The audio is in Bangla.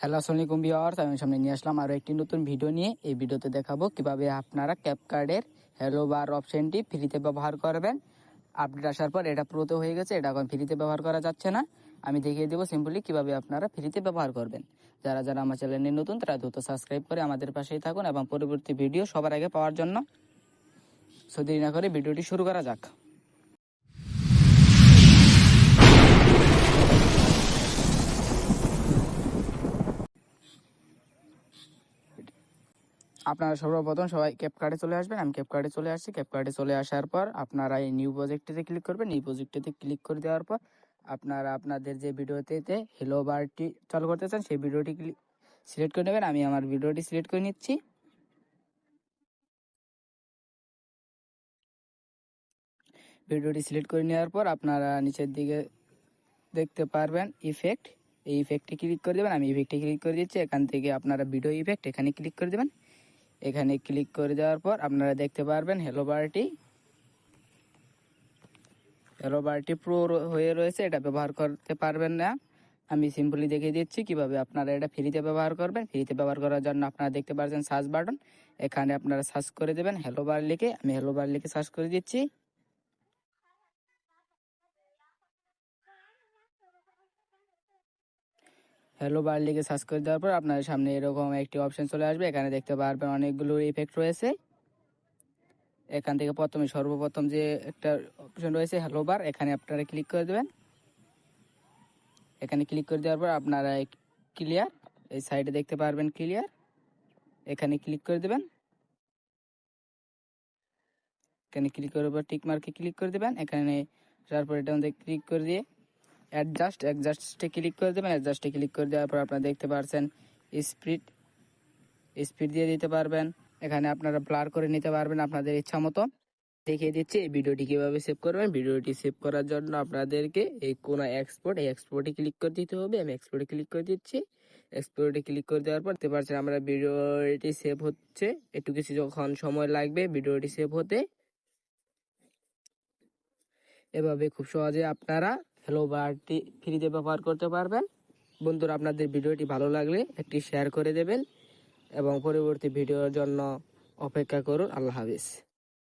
হ্যালো আসসালামাইকুম ভিউয়ার্স, আমি সামনে নিয়ে আসলাম আরও একটি নতুন ভিডিও নিয়ে। এই ভিডিওতে দেখাবো কীভাবে আপনারা ক্যাপকার্ডের হ্যালো বার অপশনটি ফ্রিতে ব্যবহার করবেন। আপডেট আসার পর এটা প্রোতে হয়ে গেছে, এটা এখন ফ্রিতে ব্যবহার করা যাচ্ছে না। আমি দেখিয়ে দেবো সিম্পলি কীভাবে আপনারা ফ্রিতে ব্যবহার করবেন। যারা যারা আমার চ্যানেলে নতুন, তারা দ্রুত সাবস্ক্রাইব করে আমাদের পাশেই থাকুন এবং পরবর্তী ভিডিও সবার আগে পাওয়ার জন্য। সো দেরি না করে ভিডিওটি শুরু করা যাক। আপনারা সর্বপ্রথম সবাই ক্যাপকার্ডে চলে আসবেন। আমি ক্যাপকার্ডে চলে আসছি। ক্যাপকার্ডে চলে আসার পর আপনারা এই নিউ প্রজেক্টটিতে ক্লিক করবেন। নিউ প্রজেক্টটিতে ক্লিক করে দেওয়ার পর আপনারা আপনাদের যে ভিডিওতে হেলো বারটি চালু করতে চান, সেই ভিডিওটি সিলেক্ট করে নেবেন। আমি আমার ভিডিওটি সিলেক্ট করে নিচ্ছি। ভিডিওটি সিলেক্ট করে নেওয়ার পর আপনারা নিচের দিকে দেখতে পারবেন ইফেক্ট এই ইফেক্টে ক্লিক করে দেবেন। আমি ইফেক্টে ক্লিক করে দিচ্ছি। এখান থেকে আপনারা ভিডিও ইফেক্ট এখানে ক্লিক করে দেবেন। এখানে ক্লিক করে দেওয়ার পর আপনারা দেখতে পারবেন হেলো বারটি হেলো বারটি প্রো হয়ে রয়েছে, এটা ব্যবহার করতে পারবেন না। আমি সিম্পলি দেখিয়ে দিচ্ছি কীভাবে আপনারা এটা ফ্রিতে ব্যবহার করবেন। ফ্রিতে ব্যবহার করার জন্য আপনারা দেখতে পাচ্ছেন সার্চ বাটন। এখানে আপনারা সার্চ করে দেবেন হেলো বার লিখে। আমি হেলো বার লিখে সার্চ করে দিচ্ছি। হ্যালো বার লিখে সার্চ করে দেওয়ার পর আপনার সামনে এরকম একটি অপশন চলে আসবে। এখানে দেখতে পারবেন অনেকগুলো ইফেক্ট রয়েছে। এখান থেকে প্রথমে সর্বপ্রথম যে একটা অপশন রয়েছে হ্যালো বার এখানে আপনারা ক্লিক করে দেবেন। এখানে ক্লিক করে দেওয়ার পর আপনারা ক্লিয়ার এই সাইডে দেখতে পারবেন ক্লিয়ার এখানে ক্লিক করে দেবেন। এখানে ক্লিক করার পর টিক মার্কে ক্লিক করে দেবেন। এখানে তারপর এটা ক্লিক করে দিয়ে অ্যাডজাস্ট অ্যাডজাস্টে ক্লিক করে দেবেন অ্যাডজাস্টে ক্লিক করে দেওয়ার পর আপনারা দেখতে পারছেন স্পিড স্পিড দিয়ে দিতে পারবেন। এখানে আপনারা ব্লার করে নিতে পারবেন আপনাদের ইচ্ছা মতো। দেখিয়ে দিচ্ছি এই ভিডিওটি কীভাবে সেভ করবেন। ভিডিওটি সেভ করার জন্য আপনাদেরকে এই কোনো এক্সপোর্ট এই এক্সপোর্টে ক্লিক করে দিতে হবে। আমি এক্সপোর্টে ক্লিক করে দিচ্ছি। এক্সপোর্টে ক্লিক করে দেওয়ার পর দেখতে পাচ্ছেন আমরা ভিডিওটি সেভ হচ্ছে। একটু কিছু যখন সময় লাগবে ভিডিওটি সেভ হতে। এভাবে খুব সহজে আপনারা হ্যালো বারটি ফ্রিতে ব্যবহার করতে পারবেন। বন্ধুরা, আপনাদের ভিডিওটি ভালো লাগলে একটি শেয়ার করে দেবেন এবং পরবর্তী ভিডিওর জন্য অপেক্ষা করুন। আল্লাহ হাফিজ।